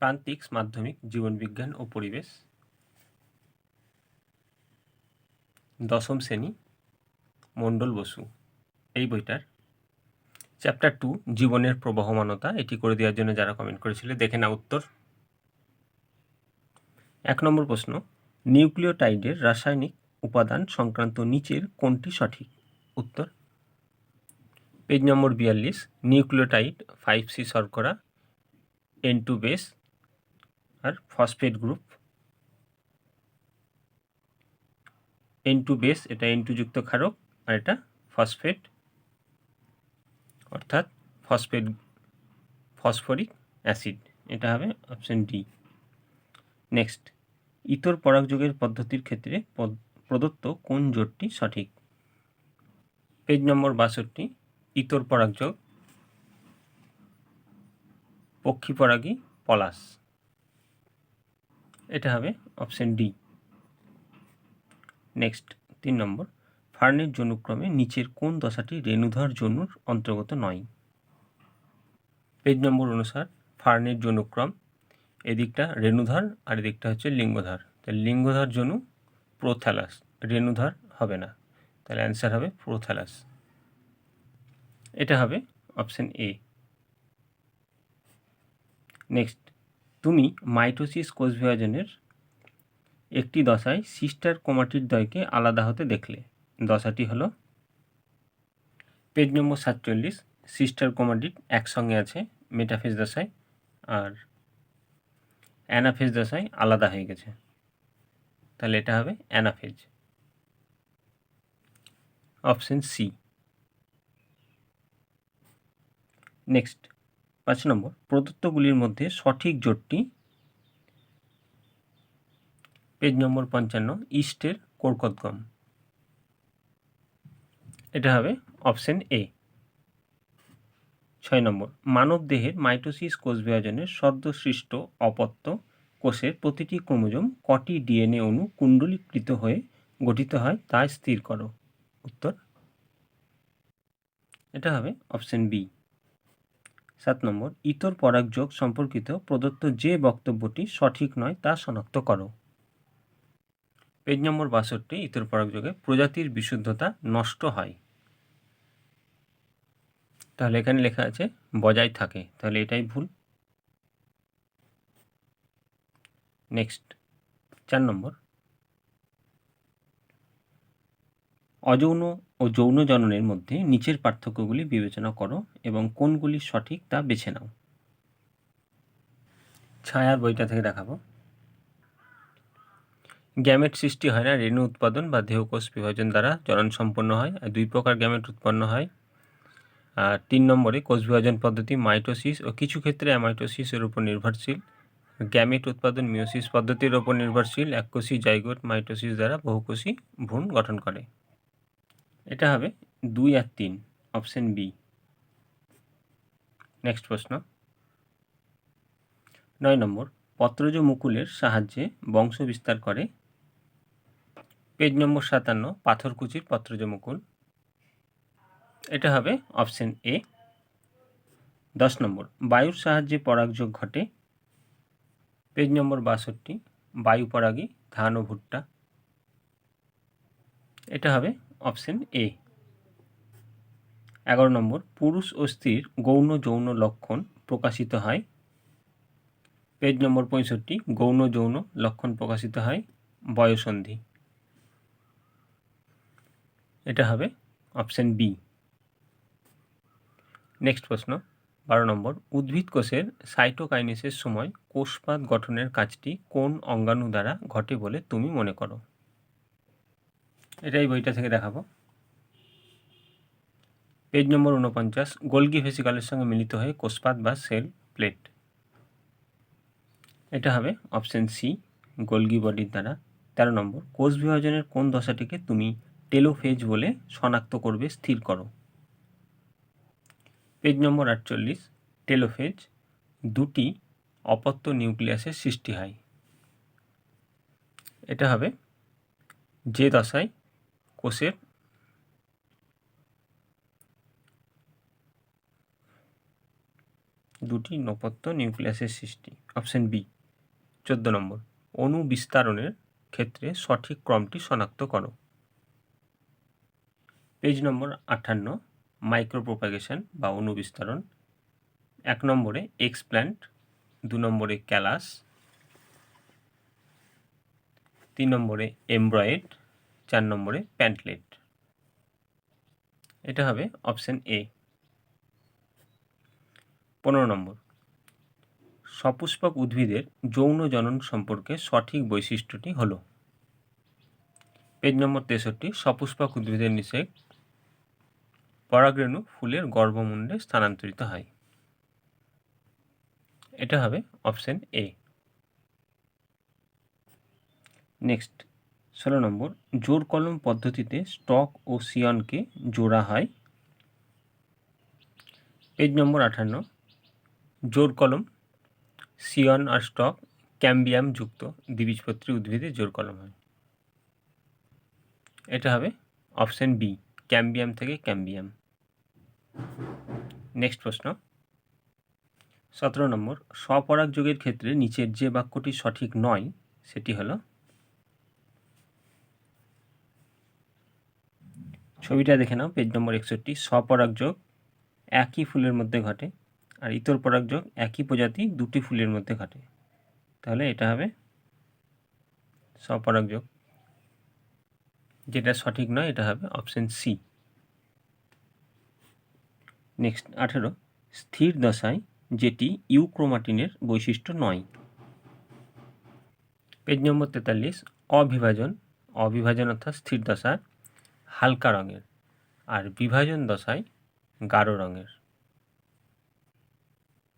প্রান্তিক্স মাধ্যমিক, জীবনবিজ্ঞান ও পরিবেশ। দশম শ্রেণি, মণ্ডল বসু। এই বইটার চ্যাপ্টার টু জীবনের প্রবহমানতা, এটি করে দেওয়ার জন্য যারা কমেন্ট করেছিল, দেখে না উত্তর। এক নম্বর প্রশ্ন, নিউক্লিওটাইডের রাসায়নিক উপাদান সংক্রান্ত নিচের কোনটি সঠিক? উত্তর, পেজ নম্বর বিয়াল্লিশ, নিউক্লিওটাইড ফাইভ সি শর্করা এন টু বেস আর phosphate group N two base এটা এন টু যুক্ত ক্ষারক আর এটা ফসফেট অর্থাৎ ফসফেট ফসফরিক অ্যাসিড এটা হবে অপশন ডি নেক্সট ইতর পরাগযোগের পদ্ধতির ক্ষেত্রে প্রদত্ত কোন জোটটি সঠিক? পেজ নম্বর বাষট্টি, ইতর পরাগযোগ পক্ষী পরাগী পলাশ। এটা হবে অপশন ডি নেক্সট তিন নম্বর, ফার্নের জনুক্রমে নিচের কোন দশাটি রেণুধর জনুর অন্তর্গত নয়? পেজ নম্বর অনুসার, ফার্নের জনুক্রম, এদিকটা রেণুধর আর এদিকটা হচ্ছে লিঙ্গধর। তাহলে লিঙ্গধর জনু প্রোথ্যালাস রেণুধর হবে না। তাহলে অ্যান্সার হবে প্রোথ্যালাস এটা হবে অপশন এ নেক্সট তুমি মাইটোসিস কোষ বিভাজনের একটি দশায় সিস্টার কোমাটির দয়কে আলাদা হতে দেখলে। দশাটি হলো পেজ নম্বর সাতচল্লিশ, সিস্টার কোমাটিট একসঙ্গে আছে মেটাফেজ দশায় আর অ্যানাফেজ দশায় আলাদা হয়ে গেছে। তাহলে এটা হবে অ্যানাফেজ। Option C. নেক্সট। পাঁচ নম্বর, প্রদত্তগুলির মধ্যে সঠিক জোটটি পেজ নম্বর পঞ্চান্ন, ইস্টের কোরকদগম এটা হবে অপশন এ। ছয় নম্বর, মানব দেহের মাইটোসিস কোষ বিভাজনের সদ্যসৃষ্ট অপত্য কোষের প্রতিটি ক্রোমোজোম কটি ডিএনএ অণু কুণ্ডলীকৃত হয়ে গঠিত হয় তা স্থির করো। উত্তর, এটা হবে অপশন বি। সাত নম্বর, ইতর পরাগযোগ সম্পর্কিত প্রদত্ত যে বক্তব্যটি সঠিক নয় তা শনাক্ত করো। পেজ নম্বর বাষট্টি, ইতর পরাগযোগে প্রজাতির বিশুদ্ধতা নষ্ট হয়। তাহলে এখানে লেখা আছে, বজায় থাকে। তাহলে এটাই ভুল। নেক্সট, চার নম্বর অযৌন ও যৌন জননের মধ্যে নিচের পার্থক্যগুলি বিবেচনা করো এবং কোনগুলি সঠিক তা বেছে নাও। ছায়ার বইটা থেকে দেখাবো। গ্যামেট সৃষ্টি হয় না, রেণু উৎপাদন বা দেহকোষ বিভাজন দ্বারা জনন সম্পন্ন হয়, আর দুই প্রকার গ্যামেট উৎপন্ন হয়। আর তিন নম্বরে কোষ বিভাজন পদ্ধতি, মাইটোসিস ও কিছু ক্ষেত্রে অ্যামাইটোসিসের উপর নির্ভরশীল। গ্যামেট উৎপাদন মিওসিস পদ্ধতির উপর নির্ভরশীল, এককোষী জাইগোট মাইটোসিস দ্বারা বহুকোষী ভ্রূণ গঠন করে। এটা হবে দুই আর তিন অপশন বি নেক্সট প্রশ্ন। নয় নম্বর, পত্রজ মুকুলের সাহায্যে বংশ বিস্তার করে। পেজ নম্বর সাতান্ন, পাথরকুচির পত্রজ মুকুল। এটা হবে অপশন এ দশ নম্বর, বায়ুর সাহায্যে পরাগযোগ ঘটে। পেজ নম্বর বাষট্টি, বায়ু পরাগী, ধান ও ভুট্টা। এটা হবে অপশন এ। এগারো নম্বর, পুরুষ ও স্ত্রীর গৌণ যৌন লক্ষণ প্রকাশিত হয়। পেজ নম্বর পঁয়ষট্টি, গৌণ যৌন লক্ষণ প্রকাশিত হয় বয়সন্ধি। এটা হবে অপশন বি। নেক্সট প্রশ্ন, বারো নম্বর, উদ্ভিদ কোষের সাইটোকাইনেসের সময় কোষপাত গঠনের কাজটি কোন অঙ্গাণু দ্বারা ঘটে বলে তুমি মনে করো? এটাই বইটা থেকে দেখাবো। পেজ নম্বর উনপঞ্চাশ গোলগি ভেসিকালের সঙ্গে মিলিত হয়ে কোষপাত বা সেল প্লেট। এটা হবে অপশন সি গোলগি বডির দ্বারা। তেরো নম্বর, কোষ বিভাজনের কোন দশাটিকে তুমি টেলোফেজ বলে শনাক্ত করবে স্থির করো? পেজ নম্বর আটচল্লিশ, টেলোফেজ দুটি অপত্য নিউক্লিয়াসের সৃষ্টি হয়। এটা হবে যে দশায় কোষের দুটি নপত্য নিউক্লিয়াসের সৃষ্টি, অপশন বি, চোদ্দ নম্বর। অণু বিস্তারণের ক্ষেত্রে সঠিক ক্রমটি শনাক্ত করো। পেজ নম্বর আটান্ন মাইক্রো প্রোপাগেশন বা অণু বিস্তারণ। এক নম্বরে এক্সপ্ল্যান্ট দু নম্বরে ক্যালাস, তিন নম্বরে এমব্রয়েড চার নম্বরে প্যান্টলেট। এটা হবে অপশন এ। পনেরো নম্বর। সপুষ্পক উদ্ভিদের যৌন জনন সম্পর্কে সঠিক বৈশিষ্ট্যটি হল। পেজ নম্বর তেষট্টি, সপুষ্পক উদ্ভিদের নিষেক পরাগরেণু ফুলের গর্ভমুণ্ডে স্থানান্তরিত হয়। এটা হবে অপশন এ। নেক্সট। ষোলো নম্বর, জোর কলম পদ্ধতিতে স্টক ও সিয়নকে জোড়া হয়। পেজ নম্বর আঠান্ন, জোর কলম, সিয়ন আর স্টক ক্যাম্বিয়াম যুক্ত দ্বিবীজপত্রী উদ্ভিদে জোর কলম হয়। এটা হবে অপশন বি, ক্যাম্বিয়াম থেকে ক্যাম্বিয়াম। নেক্সট প্রশ্ন, সতেরো নম্বর, স্বপরাগ যুগের ক্ষেত্রে নিচের যে বাক্যটি সঠিক নয়, সেটি হলো ছবিটা দেখে নাও পেজ নম্বর একষট্টি। স্বপরাগযোগ একই ফুলের মধ্যে ঘটে আর ইতর পরাগযোগ একই প্রজাতি দুটি ফুলের মধ্যে ঘটে। তাহলে এটা হবে স্বপরাগযোগ যেটা সঠিক নয়, এটা হবে অপশন সি নেক্সট আঠেরো। স্থির দশায় যেটি ইউক্রোমাটিনের বৈশিষ্ট্য নয়। পেজ নম্বর তেতাল্লিশ, অবিভাজন। অবিভাজন অর্থাৎ স্থির দশায় হালকা রঙের আর বিভাজন দশায় গাঢ় রঙের।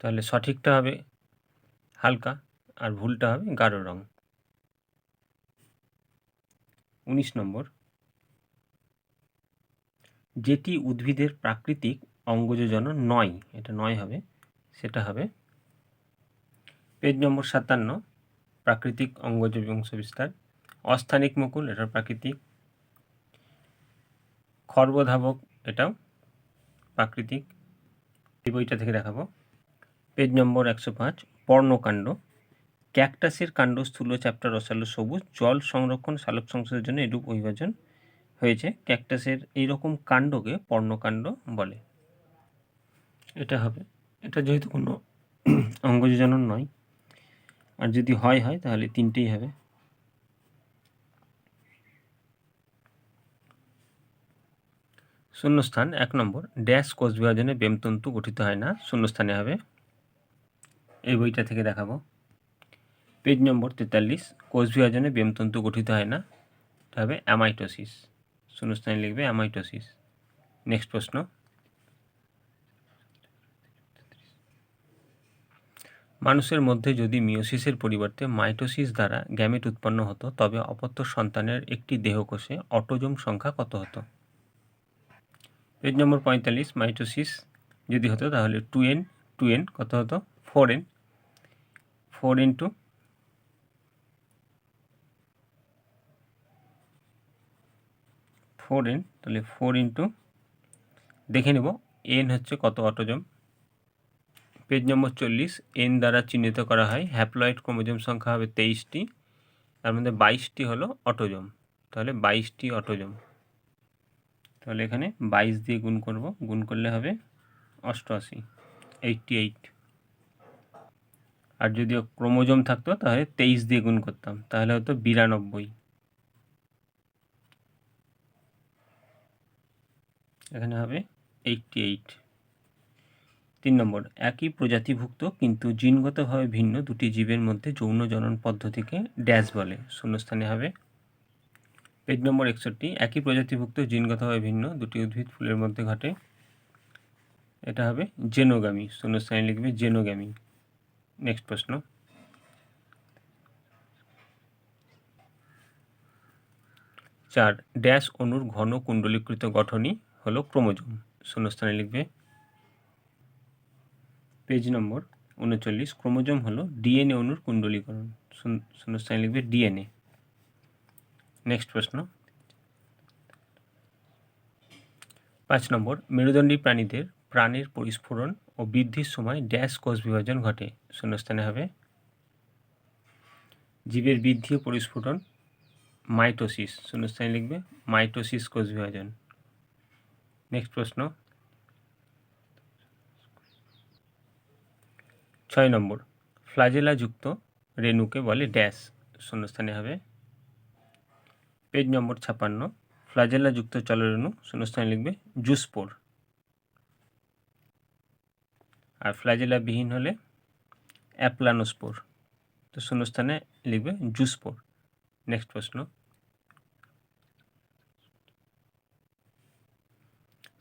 তাহলে সঠিকটা হবে হালকা আর ভুলটা হবে গাঢ় রং। উনিশ নম্বর। যেটি উদ্ভিদের প্রাকৃতিক অঙ্গযোজনন নয়, এটা নয় হবে, সেটা হবে পেজ নম্বর সাতান্ন, প্রাকৃতিক অঙ্গজ বংশ বিস্তার অস্থানিক মুকুল এটা প্রাকৃতিক খর্বধাবক, এটাও প্রাকৃতিক। এই বইটা থেকে দেখাবো। পেজ নম্বর একশো পাঁচ, পর্ণকাণ্ড। ক্যাকটাসের কাণ্ড স্থূল চ্যাপ্টার রসালো সবুজ, জল সংরক্ষণ সালোক সংসদের জন্য এরূপ অভিভাজন হয়েছে। ক্যাকটাসের এইরকম কাণ্ডকে পর্ণকাণ্ড বলে। এটা হবে। এটা যেহেতু কোনো অঙ্গযোজনন নয়, আর যদি হয় হয়, তাহলে তিনটেই হবে। শূন্যস্থান, এক নম্বর। ড্যাশ কোষ বিভাজনে বেমতন্তু গঠিত হয় না। শূন্যস্থানে হবে। এই বইটা থেকে দেখাবো। পেজ নম্বর তেতাল্লিশ। কোষ বিভাজনে বেমতন্তু গঠিত হয় না। এটা হবে অ্যামাইটোসিস। শূন্যস্থানে লিখবে অ্যামাইটোসিস। নেক্সট প্রশ্ন। মানুষের মধ্যে যদি মিওসিসের পরিবর্তে মাইটোসিস দ্বারা গ্যামেট উৎপন্ন হতো, তবে অপত্য সন্তানের একটি দেহকোষে অটোজোম সংখ্যা কত হতো? পেজ নম্বর পঁয়তাল্লিশ মাইটোসিস যদি হতো তাহলে টু এন টু এন কত হতো? Four N four into four N তাহলে ফোর ইন্টু দেখে নেব এন হচ্ছে কত অটোজম? পেজ নম্বর চল্লিশ এন দ্বারা চিহ্নিত করা হয় হ্যাপ্লয়েড ক্রোমোজোম সংখ্যা হবে তেইশটি, তার মধ্যে বাইশটি হলো অটোজম। তাহলে বাইশটি অটোজম। তাহলে এখানে বাইশ দিয়ে গুণ করব। গুণ করলে হবে অষ্টআশি এইটটি এইট আর যদি ক্রোমোজোম থাকতো তাহলে তেইশ দিয়ে গুণ করতাম, তাহলে হতো বিরানব্বই। এখানে হবে এইটটি এইট তিন নম্বর, একই প্রজাতিভুক্ত কিন্তু জিনগতভাবে ভিন্ন দুটি জীবের মধ্যে যৌন জনন পদ্ধতিকে ড্যাশ বলে। শূন্যস্থানে হবে পেজ নম্বর একষট্টি, একই প্রজাতিভুক্ত জিনগতভাবে ভিন্ন, দুটি উদ্ভিদ ফুলের মধ্যে ঘটে। এটা হবে জেনোগামি, শূন্যস্থানে লিখবে জেনোগামি। নেক্সট প্রশ্ন। চার, ড্যাশ অণুর ঘন কুণ্ডলীকৃত গঠনই হলো ক্রোমোজোম, শূন্যস্থানে লিখবে। পেজ নম্বর উনচল্লিশ, ক্রোমোজোম হলো ডিএনএ অণুর কুণ্ডলীকরণ শূন্যস্থানে লিখবে ডিএনএ। নেক্সট প্রশ্ন। পাঁচ নম্বর, মেরুদণ্ডী প্রাণীদের প্রাণের পরিস্ফুরণ ও বৃদ্ধির সময় ড্যাশ কোষ বিভাজন ঘটে। শূন্যস্থানে হবে, জীবের বৃদ্ধি ও পরিস্ফুটন মাইটোসিস। শূন্যস্থানে লিখবে, মাইটোসিস কোষ বিভাজন। নেক্সট প্রশ্ন। ছয় নম্বর, ফ্লাজেলাযুক্ত রেণুকে বলে ড্যাশ। শূন্যস্থানে হবে পেজ নম্বর ছাপান্ন ফ্লাজেলাযুক্ত চলরেণু শূন্যস্থানে লিখবে জুসপোর আর ফ্লাজেলাবিহীন হলে অ্যাপ্লানোস্পোর তো শূন্যস্থানে লিখবে জুসপোর নেক্সট প্রশ্ন।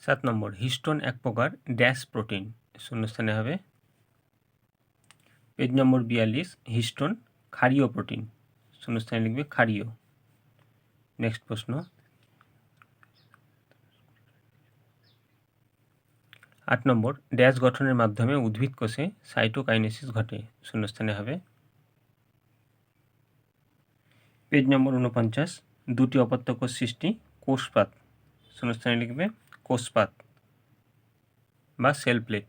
সাত নম্বর, হিস্টোন এক প্রকার ড্যাশ প্রোটিন। শূন্যস্থানে হবে। পেজ নম্বর বিয়াল্লিশ, হিস্টোন ক্ষারীয় প্রোটিন। শূন্যস্থানে লিখবে ক্ষারীয়। নেক্সট প্রশ্ন। আট নম্বর, ড্যাশ গঠনের মাধ্যমে উদ্ভিদ কোষে সাইটোকাইনেসিস ঘটে, শূন্যস্থানে হবে। পেজ নম্বর উনপঞ্চাশ দুটি অপত্য কোষ সৃষ্টি, কোষপাত, শূন্যস্থানে লিখবে কোষপাত বা সেল প্লেট।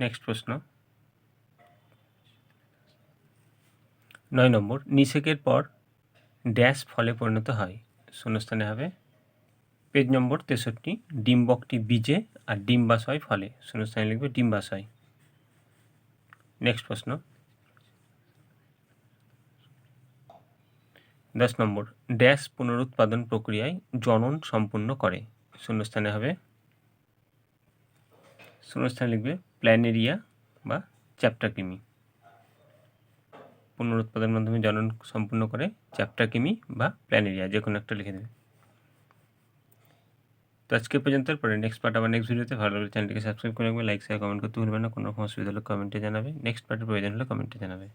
নেক্সট প্রশ্ন। নয় নম্বর, নিষেকের পর ড্যাশ ফলে পরিণত হয়। শূন্যস্থানে হবে পেজ নম্বর তেষট্টি, ডিম্বকটি বীজে আর ডিম্বাশয় ফলে। শূন্যস্থানে লিখবে ডিম্বাশয়। নেক্সট প্রশ্ন। দশ নম্বর, ড্যাশ পুনরুৎপাদন প্রক্রিয়ায় জনন সম্পূর্ণ করে। শূন্যস্থানে হবে শূন্যস্থানে লিখবে প্ল্যানেরিয়া বা চ্যাপ্টার কৃমি পুনরুৎপাদনের মাধ্যমে জনন সম্পূর্ণ করে চ্যাপ্টার কিমি বা প্ল্যানেরিয়া, যে কোনো একটা লিখে দেবে। তো আজকে পর্যন্ত, পরে নেক্সট পার্ট আবার নেক্সট ভিডিওতে ভালো লাগলে চ্যানেলটিকে সাবস্ক্রাইব করে রাখবে লাইক শেয়ার কমেন্ট করতে ভুলবেন না। কোনো রকম অসুবিধা হলে কমেন্টে জানাবে। নেক্সট পার্টের প্রয়োজন হলে কমেন্টে জানাবে।